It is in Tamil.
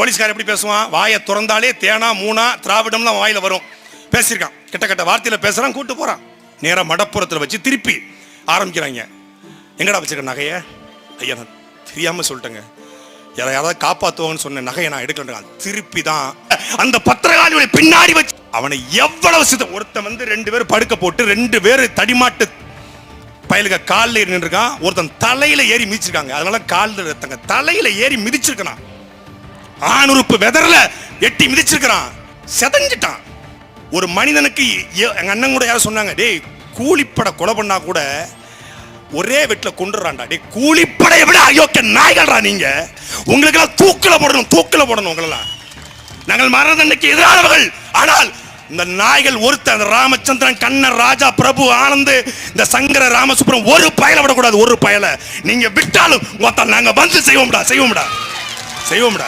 போலீஸ்கார் எப்படி பேசுவான்? வாயை திறந்தாலே தேனா மூணா திராவிடம்லாம் வாயில் வரும். பேசியிருக்கான். கிட்ட கிட்ட வார்த்தையில் பேசுகிறான் கூட்டு போகிறான் நேராக மடப்புறத்தில் வச்சு திருப்பி ஆரம்பிக்கிறாங்க. எங்கடா வச்சிருக்க நகையை? ஐயா நான் தெரியாமல் சொல்லிட்டேங்க. யாரை யாராவது காப்பாத்துவாங்கன்னு சொன்ன நகையை நான் எடுக்கல திருப்பி தான் அந்த பத்திரகாளியோட பின்னாடி வச்சு அவனை எவ்வளவு சித ஒருத்தன் வந்து ரெண்டு பேரும் படுக்க போட்டு ரெண்டு பேர் தடிமாட்டு பயலுக காலில் ஏறி நின்றுருக்கான் ஒருத்தன் தலையில் ஏறி மிதிச்சிருக்காங்க. அதனால காலில் தங்க தலையில் ஏறி மிதிச்சிருக்கான் ஆணுறுப்பு வெதர்ல எட்டி மிதிச்சிருக்கிறான். செதஞ்சிட்டான். ஒரு மனிதனுக்கு எங்கள் எங்க அண்ணன் கூட யாரும் சொன்னாங்க டேய் கூலிப்பட கொலை பண்ணா கூட ஒரே வெட்டில் கொண்டுறான்டா டே கூலிப்படையை விட அயோக்கிய நாய்கள்டா நீங்க. உங்களுக்கெல்லாம் தூக்கில போடணும் தூக்கில போடணும் உங்களெல்லாம். நாங்கள் மரண எதிரானவர்கள். ஆனால் இந்த நாய்கள் ஒருத்தன் அந்த ராமச்சந்திரன் கண்ணன் ராஜா பிரபு ஆனந்த் இந்த சங்கர ராமசுப்ரம் ஒரு பயலை விடக்கூடாது ஒரு பயலை. நீங்க விட்டாலும் மொத்தம் நாங்க வந்து செய்வோம்டா செய்வோம்டா. செய்வோம்டா.